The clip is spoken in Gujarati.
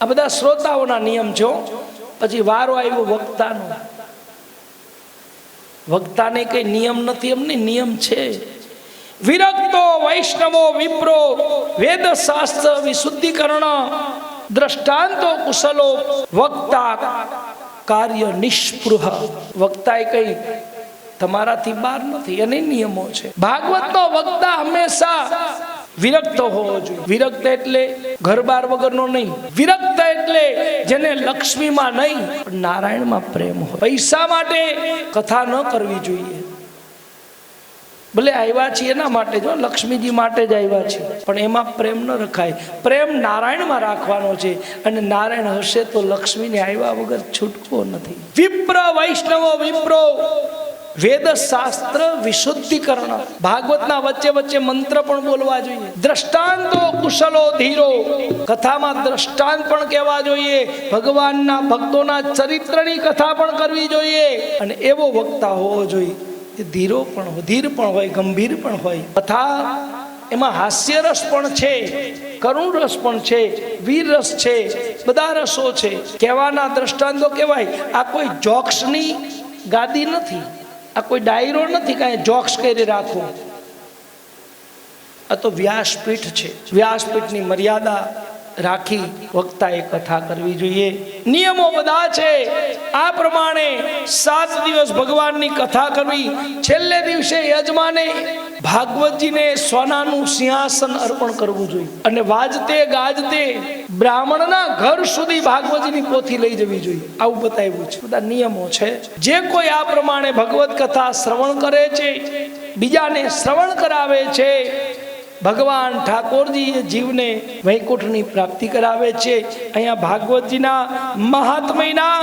આ બધા શ્રોતાઓના નિયમ છો. પછી વારો આવ્યો વક્તાનો. વક્તાને કઈ નિયમ નથી એમને, નિયમ છે. વિરક્તો વૈષ્ણવો વિપ્રો વેદ શાસ્ત્ર વિશુદ્ધિકરણ દ્રષ્ટાંતો કુશલો વક્તા કાર્ય નિષ્પૃહ. વક્તા એ કઈ તમારાથી બહાર નથી, એને નિયમો છે. ભાગવતનો વક્તા હંમેશા વિરક્ત હોવો જોઈએ. વિરક્ત એટલે ઘર બાર વગરનો નહીં. વિરક્ત એટલે જેને લક્ષ્મીમાં નહીં નારાયણમાં પ્રેમ હોય. પૈસા માટે કથા ન કરવી જોઈએ. ભલે આવ્યા છીએ એના માટે જો લક્ષ્મીજી માટે જ આવ્યા છે. પણ એમાં પ્રેમ ન રખાય. પ્રેમ નારાયણમાં રાખવાનો છે. અને નારાયણ હશે તો લક્ષ્મીને આવ્યા વગર છૂટકો નથી. વિપ્ર વૈષ્ણવો, વિપ્રો. વેદ શાસ્ત્ર વિશુદ્ધિકરણ. ભાગવતના વચ્ચે વચ્ચે મંત્ર પણ બોલવા જોઈએ. દ્રષ્ટાંતો કુશલો ધીરો. કથામાં દ્રષ્ટાંત પણ કહેવા જોઈએ. ભગવાનના ભક્તોના ચરિત્રની કથા પણ કરવી જોઈએ. અને એવો વક્તા હોવો જોઈએ એ ધીરો પણ ધીર પણ હોય, ગંભીર પણ હોય. કથા એમાં હાસ્ય રસ પણ છે કરુણ રસ પણ છે વીર રસ છે, બધા રસો છે. કહેવાના દ્રષ્ટાંતો કહેવાય. આ કોઈ જોક્સની ગાદી નથી. આ કોઈ ડાયરો નથી કાંઈ જોક્સ કરી રાખો આ તો વ્યાસપીઠ છે. વ્યાસપીઠની મર્યાદા રાખી વક્તાએ કથા કરવી જોઈએ. નિયમો બધા છે. આ પ્રમાણે સાત દિવસ ભગવાનની કથા કરવી. છેલ્લે દિવસે યજમાને ભાગવતજીને સોનાનું સિંહાસન અર્પણ કરવું જોઈએ. અને વાજતે ગાજતે બ્રાહ્મણના ઘર સુધી ભાગવતજીની પોથી લઈ જવી જોઈએ. આવું બતાવ્યું છે. બધા નિયમો છે. જે કોઈ આ પ્રમાણે ભગવત કથા શ્રવણ કરે છે, બીજાને શ્રવણ કરાવે છે ભગવાન ઠાકોરજી એ જીવને વૈકુંઠની પ્રાપ્તિ કરાવે છે. અહીંયા ભાગવતજીના મહાત્મયના